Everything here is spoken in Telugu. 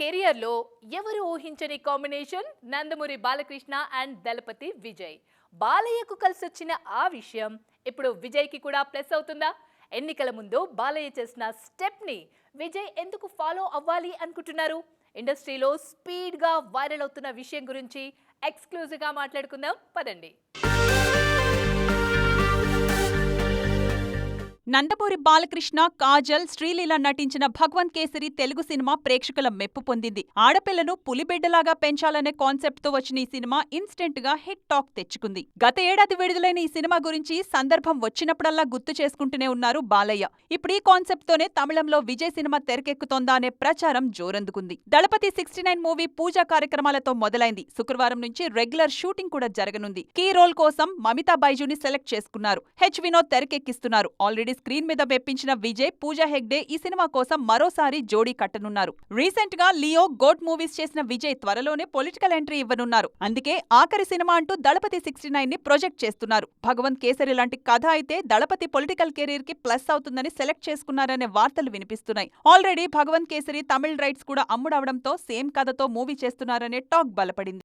కెరియర్లో ఎవరు ఊహించని కాంబినేషన్? నందమూరి బాలకృష్ణ అండ్ దళపతి విజయ్. బాలయ్యకు కలిసి వచ్చిన ఆ విషయం ఇప్పుడు విజయ్కి కూడా ప్లస్ అవుతుందా? ఎన్నికల ముందు బాలయ్య చేసిన స్టెప్ని విజయ్ ఎందుకు ఫాలో అవ్వాలి అనుకుంటున్నారు? ఇండస్ట్రీలో స్పీడ్గా వైరల్ అవుతున్న విషయం గురించి ఎక్స్క్లూజివ్గా మాట్లాడుకుందాం. పదండి. నందమూరి బాలకృష్ణ కాజల్ శ్రీలీల నటించిన భగవంత్ కేసరి తెలుగు సినిమా ప్రేక్షకుల మెప్పు పొందింది. ఆడపిల్లను పులిబిడ్డలాగా పెంచాలనే కాన్సెప్ట్తో వచ్చిన ఈ సినిమా ఇన్స్టెంట్గా హిట్ టాక్ తెచ్చుకుంది. గత ఏడాది విడుదలైన ఈ సినిమా గురించి సందర్భం వచ్చినప్పుడల్లా గుర్తు చేసుకుంటూనే ఉన్నారు బాలయ్య. ఇప్పుడు ఈ కాన్సెప్ట్ తోనే తమిళంలో విజయ్ సినిమా తెరకెక్కుతోందా అనే ప్రచారం జోరందుకుంది. దళపతి సిక్స్టీ నైన్ మూవీ పూజా కార్యక్రమాలతో మొదలైంది. శుక్రవారం నుంచి రెగ్యులర్ షూటింగ్ కూడా జరగనుంది. కీ రోల్ కోసం మమితా బైజుని సెలెక్ట్ చేసుకున్నారు. హెచ్ వినోద్ తెరకెక్కిస్తున్నారు. ఆల్రెడీ స్క్రీన్ మీద మెప్పించిన విజయ్ పూజా హెగ్డే ఈ సినిమా కోసం మరోసారి జోడీ కట్టనున్నారు. రీసెంట్గా లియో గోట్ మూవీస్ చేసిన విజయ్ త్వరలోనే పొలిటికల్ ఎంట్రీ ఇవ్వనున్నారు. అందుకే ఆఖరి సినిమా అంటూ దళపతి సిక్స్టీ నైన్ని ప్రొజెక్ట్ చేస్తున్నారు. భగవంత్ కేసరి లాంటి కథ అయితే దళపతి పొలిటికల్ కెరీర్కి ప్లస్ అవుతుందని సెలెక్ట్ చేసుకున్నారనే వార్తలు వినిపిస్తున్నాయి. ఆల్రెడీ భగవంత్ కేసరి తమిళ్ రైట్స్ కూడా అమ్ముడవడంతో సేమ్ కథతో మూవీ చేస్తున్నారనే టాక్ బలపడింది.